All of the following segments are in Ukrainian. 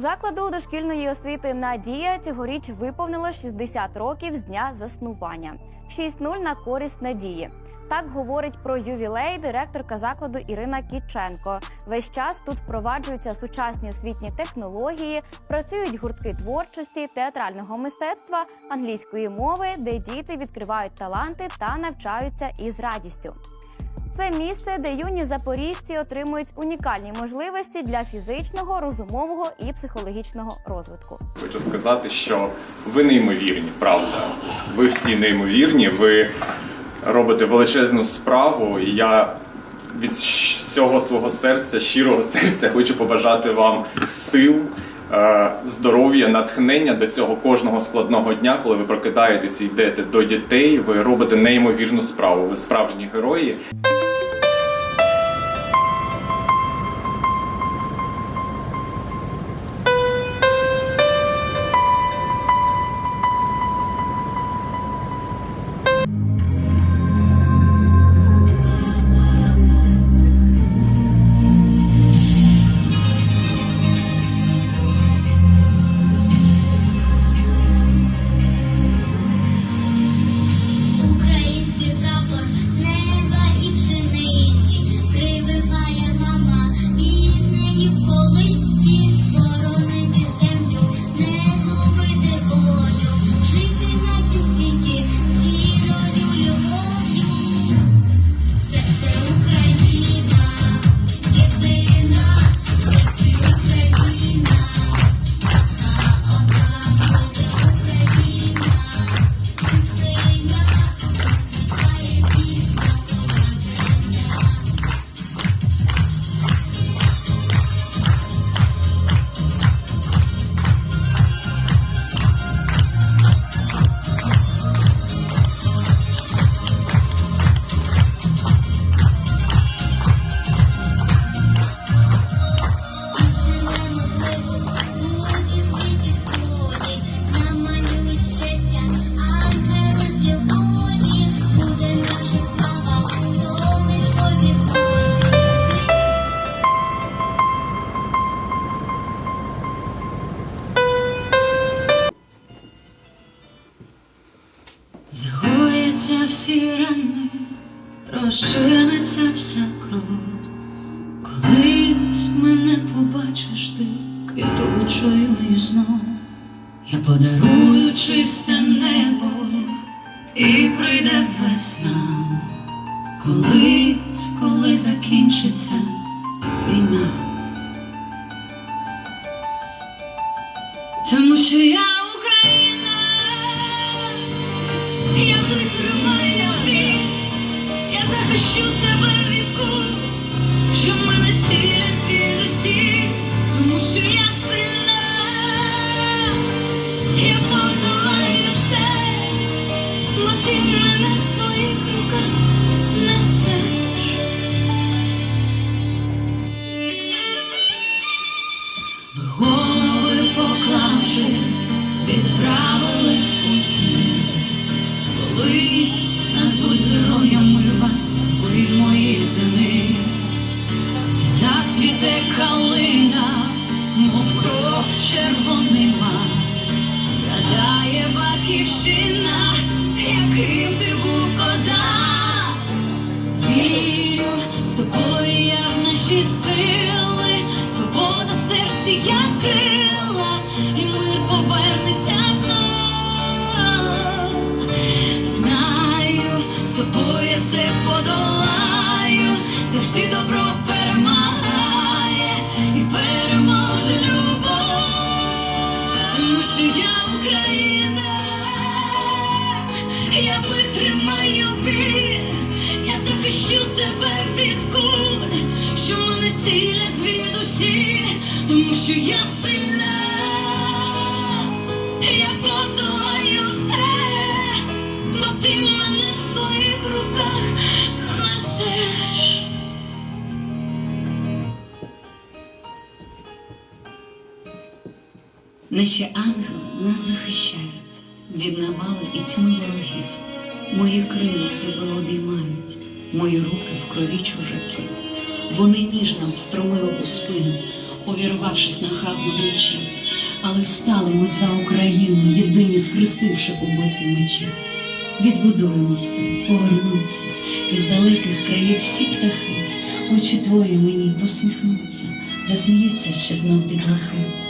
Закладу дошкільної освіти Надія цьогоріч виповнило 60 років з дня заснування. 6-0 на користь надії. Так говорить про ювілей директорка закладу Ірина Кіченко. Весь час тут впроваджуються сучасні освітні технології, працюють гуртки творчості, театрального мистецтва, англійської мови, де діти відкривають таланти та навчаються із радістю. Це місце, де юні запоріжці отримують унікальні можливості для фізичного, розумового і психологічного розвитку. Хочу сказати, що ви неймовірні, правда. Ви всі неймовірні, ви робите величезну справу, і я від всього свого серця, щирого серця, хочу побажати вам сил, е, здоров'я, натхнення до цього кожного складного дня, коли ви прокидаєтесь і йдете до дітей. Ви робите неймовірну справу. Ви справжні герої. І знов. Я подарую чисте небо і прийде весна. Колись, коли закінчиться війна. Тому що я відправились у сни. Колись назвуть героями вас, ви мої сини. Зацвіте калина, мов кров червонима. Згадає батьківщина, яким ти був козак. Вірю, з тобою я в наші сили, свобода в серці я завжди добро перемагає і переможе любов, тому що я Україна, я витримаю біль, я захищу тебе від куль, що мене цілять звідусі, тому що я сильна, Наші ангели нас захищають від навали і тьми ворогів. Мої крила тебе обіймають, мої руки в крові чужаків. Вони ніжно встромили у спину, увірвавшись нахабно вночі. але стали ми за Україну, єдині схрестивши у битві мечі. Відбудуємо все, повернуться, із далеких країв всі птахи, очі твої мені посміхнуться, засміються ще знов дітлахи.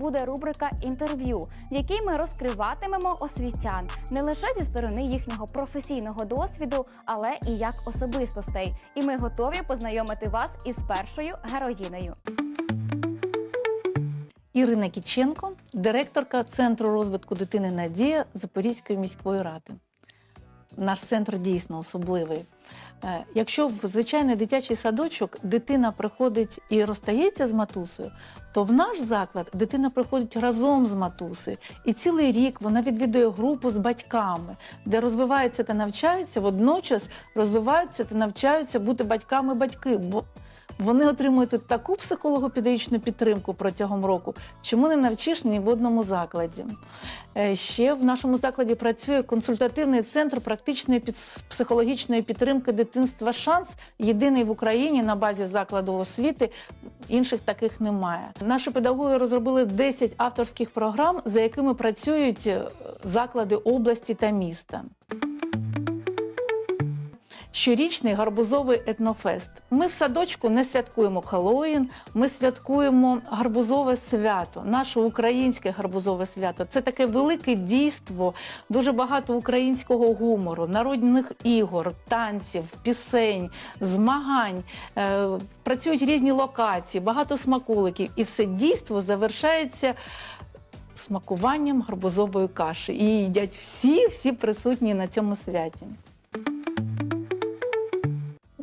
Буде рубрика інтерв'ю, в якій ми розкриватимемо освітян не лише зі сторони їхнього професійного досвіду, але і як особистостей. І ми готові познайомити вас із першою героїнею. Ірина Кіченко, директорка Центру розвитку дитини Надія Запорізької міської ради. Наш центр дійсно особливий. Е, Якщо в звичайний дитячий садочок дитина приходить і розстається з матусею, то в наш заклад дитина приходить разом з матусею. І цілий рік вона відвідує групу з батьками, де розвивається та навчається, водночас розвиваються та навчаються бути батьками батьки. Вони отримують тут таку психолого-педагогічну підтримку протягом року, чому не навчиш ні в одному закладі. Е, Ще в нашому закладі працює консультативний центр практичної психологічної підтримки дитинства Шанс, єдиний в Україні на базі закладу освіти. Інших таких немає. Наші педагоги розробили 10 авторських програм, за якими працюють е, заклади області та міста. Щорічний гарбузовий етнофест. Ми в садочку не святкуємо Хеллоуін, ми святкуємо гарбузове свято, наше українське гарбузове свято. Це таке велике дійство, дуже багато українського гумору, народних ігор, танців, пісень, змагань. Е, працюють різні локації, багато смаколиків, і все дійство завершається смакуванням гарбузової каші. І їдять всі, всі присутні на цьому святі.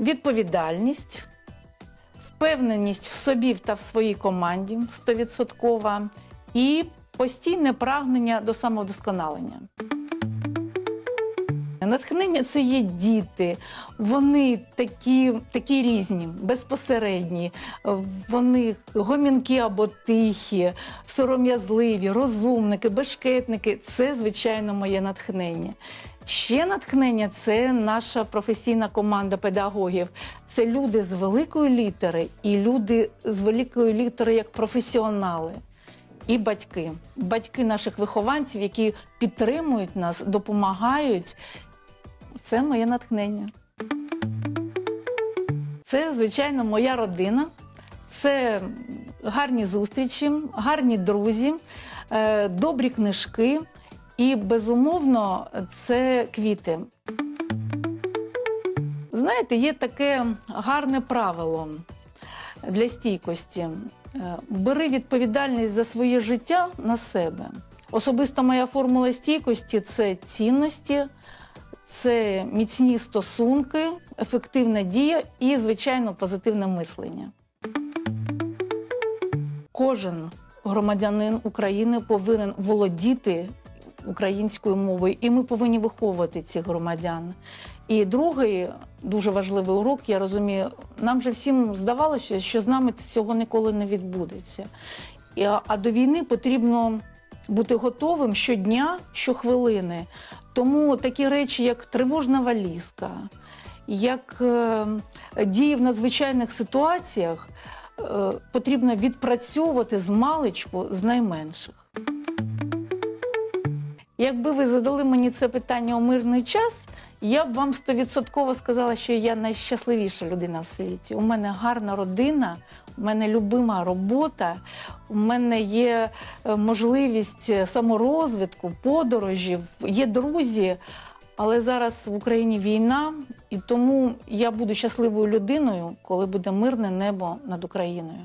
Відповідальність, впевненість в собі та в своїй команді стовідсоткова і постійне прагнення до самовдосконалення. Натхнення це є діти, вони такі, такі різні, безпосередні, вони гомінки або тихі, сором'язливі, розумники, бешкетники. Це, звичайно, моє натхнення. Ще натхнення це наша професійна команда педагогів. Це люди з великої літери і люди з великої літери як професіонали. І батьки, батьки наших вихованців, які підтримують нас, допомагають. Це моє натхнення. Це, звичайно, моя родина. Це гарні зустрічі, гарні друзі, е, добрі книжки і, безумовно, це квіти. Знаєте, є таке гарне правило для стійкості. Е, Бери відповідальність за своє життя на себе. Особисто моя формула стійкості це цінності, це міцні стосунки, ефективна дія і, звичайно, позитивне мислення. Кожен громадянин України повинен володіти українською мовою, і ми повинні виховувати цих громадян. І другий дуже важливий урок, я розумію, нам же всім здавалося, що з нами цього ніколи не відбудеться. А до війни потрібно бути готовим щодня, щохвилини. Тому такі речі, як тривожна валізка, як е, дії в надзвичайних ситуаціях, е, потрібно відпрацьовувати з маличку з найменших. Якби ви задали мені це питання у мирний час, я б вам стовідсотково сказала, що я найщасливіша людина в світі. У мене гарна родина, у мене любима робота, у мене є е, можливість саморозвитку, подорожів, є друзі. Але зараз в Україні війна, і тому я буду щасливою людиною, коли буде мирне небо над Україною.